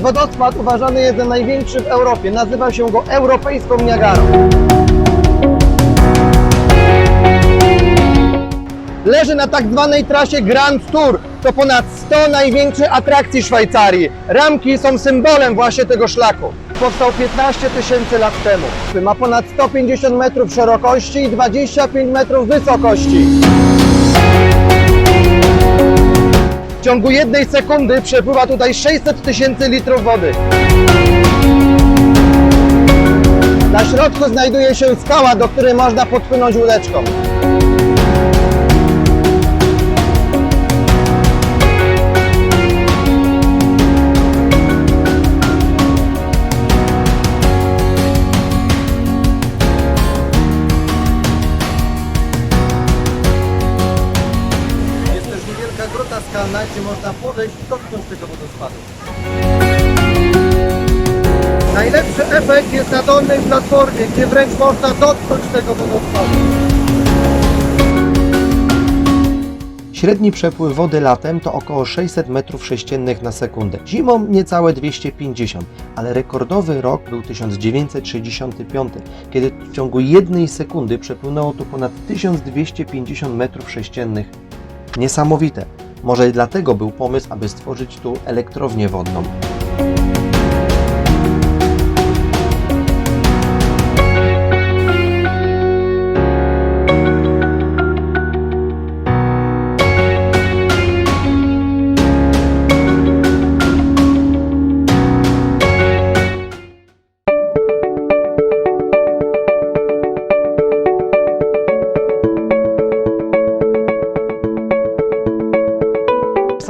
wodospad uważany jest za największy w Europie. Nazywa się go Europejską Niagarą. Leży na tak zwanej trasie Grand Tour. To ponad 100 największych atrakcji Szwajcarii. Ramki są symbolem właśnie tego szlaku. Powstał 15 tysięcy lat temu. Ma ponad 150 metrów szerokości i 25 metrów wysokości. W ciągu jednej sekundy przepływa tutaj 600 tysięcy litrów wody. Na środku znajduje się skała, do której można podpłynąć łódeczką. Skalna, gdzie można podejść i dotknąć tego wodospadu. Najlepszy efekt jest na dolnej platformie, gdzie wręcz można dotknąć tego wodospadu. Średni przepływ wody latem to około 600 m3 na sekundę. Zimą niecałe 250, ale rekordowy rok był 1965, kiedy w ciągu jednej sekundy przepłynęło tu ponad 1250 m3. Niesamowite. Może dlatego był pomysł, aby stworzyć tu elektrownię wodną.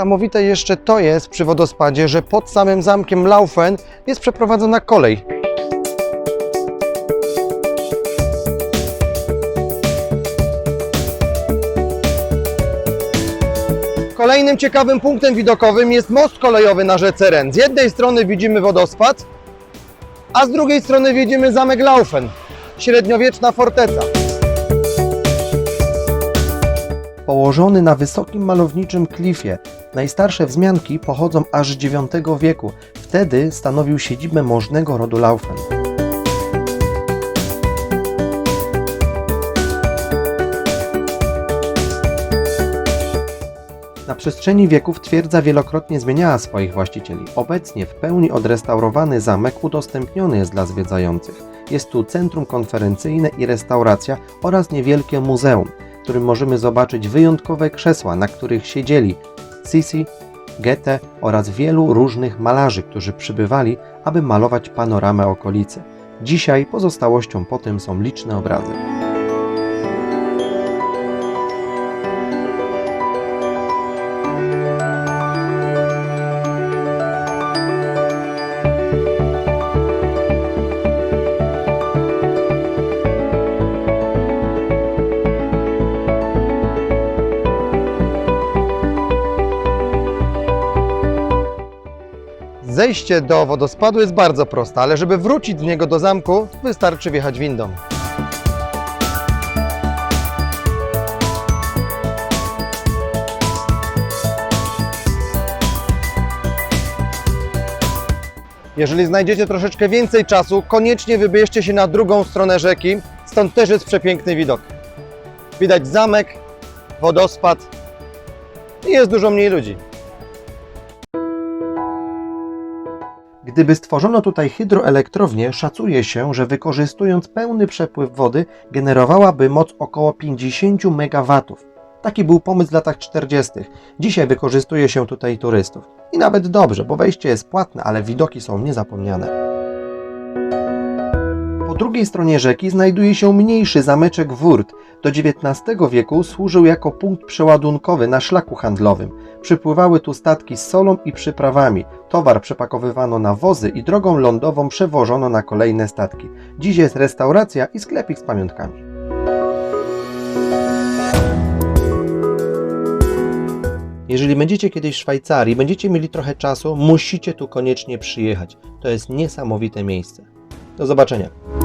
Niesamowite jeszcze to jest przy wodospadzie, że pod samym zamkiem Laufen jest przeprowadzona kolej. Kolejnym ciekawym punktem widokowym jest most kolejowy na rzece Ren. Z jednej strony widzimy wodospad, a z drugiej strony widzimy zamek Laufen, średniowieczna forteca. Położony na wysokim malowniczym klifie, najstarsze wzmianki pochodzą aż IX wieku. Wtedy stanowił siedzibę możnego rodu Laufen. Na przestrzeni wieków twierdza wielokrotnie zmieniała swoich właścicieli. Obecnie w pełni odrestaurowany zamek udostępniony jest dla zwiedzających. Jest tu centrum konferencyjne i restauracja oraz niewielkie muzeum, którym możemy zobaczyć wyjątkowe krzesła, na których siedzieli Sisi, Goethe oraz wielu różnych malarzy, którzy przybywali, aby malować panoramę okolicy. Dzisiaj pozostałością po tym są liczne obrazy. Zejście do wodospadu jest bardzo proste, ale żeby wrócić z niego do zamku, wystarczy wjechać windą. Jeżeli znajdziecie troszeczkę więcej czasu, koniecznie wybierzcie się na drugą stronę rzeki, stąd też jest przepiękny widok. Widać zamek, wodospad i jest dużo mniej ludzi. Gdyby stworzono tutaj hydroelektrownię, szacuje się, że wykorzystując pełny przepływ wody, generowałaby moc około 50 MW. Taki był pomysł w latach 40. Dzisiaj wykorzystuje się tutaj turystów. I nawet dobrze, bo wejście jest płatne, ale widoki są niezapomniane. Drugiej stronie rzeki znajduje się mniejszy zameczek Wurt. Do XIX wieku służył jako punkt przeładunkowy na szlaku handlowym. Przypływały tu statki z solą i przyprawami. Towar przepakowywano na wozy i drogą lądową przewożono na kolejne statki. Dziś jest restauracja i sklepik z pamiątkami. Jeżeli będziecie kiedyś w Szwajcarii, będziecie mieli trochę czasu, musicie tu koniecznie przyjechać. To jest niesamowite miejsce. Do zobaczenia.